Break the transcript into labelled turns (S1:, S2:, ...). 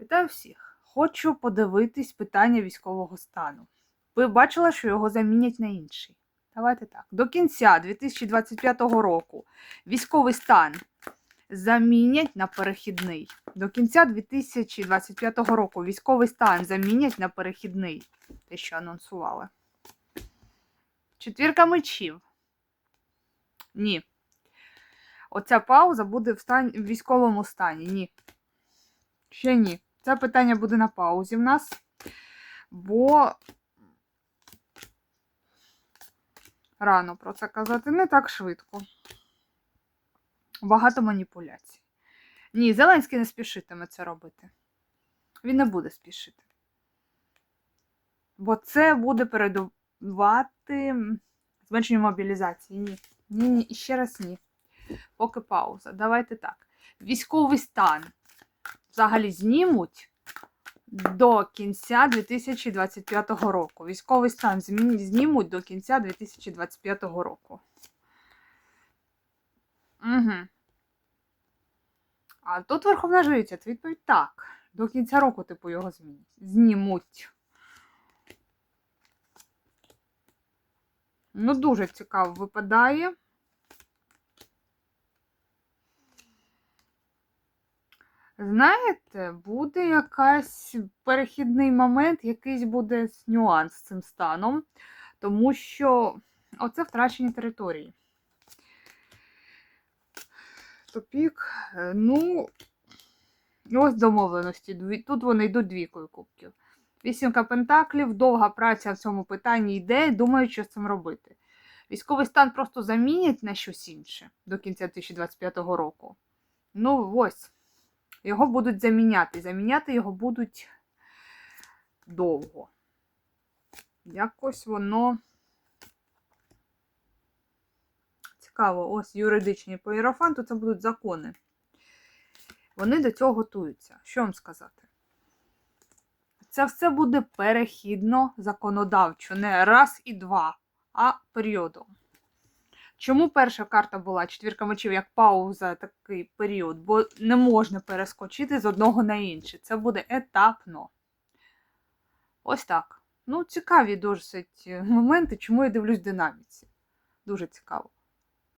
S1: Вітаю всіх! Хочу подивитись питання військового стану. Ви бачили, що його замінять на інший. Давайте так. До кінця 2025 року військовий стан замінять на перехідний. До кінця 2025 року військовий стан замінять на перехідний. Те, що анонсували. Четвірка мечів. Ні. Оця пауза буде в, стан... військовому стані. Ні. Ще ні. Це питання буде на паузі в нас, бо рано про це казати не так швидко. Багато маніпуляцій. Ні, Зеленський не спішитиме це робити. Він не буде спішити. Бо це буде передувати зменшенню мобілізації. Ні. Ні, ні, ще раз ні. Поки пауза. Давайте так. Військовий стан взагалі знімуть до кінця 2025 року. Військовий стан знімуть до кінця 2025 року. Угу. А тут Верховна Жриця, це відповідь так. До кінця року, типу, його. Знімуть. Ну, дуже цікаво випадає. Знаєте, буде якась перехідний момент, якийсь буде нюанс з цим станом, тому що оце втрачені території. Топік, е, ну, ось домовленості. Тут вони йдуть двійкою кубків. Вісімка пентаклів, довга праця в цьому питанні йде, думають, що з цим робити. Військовий стан просто замінять на щось інше до кінця 2025 року. Ну, ось. Його будуть заміняти. Заміняти його будуть довго. Якось воно цікаво. Ось юридичні по Єрофанту це будуть закони. Вони до цього готуються. Що вам сказати? Це все буде перехідно законодавчо, не раз і два, а періодом. Чому перша карта була четвірка мечів як пауза, такий період? Бо не можна перескочити з одного на інше. Це буде етапно. Ось так. Ну, цікаві досить моменти, чому я дивлюсь динаміці. Дуже цікаво.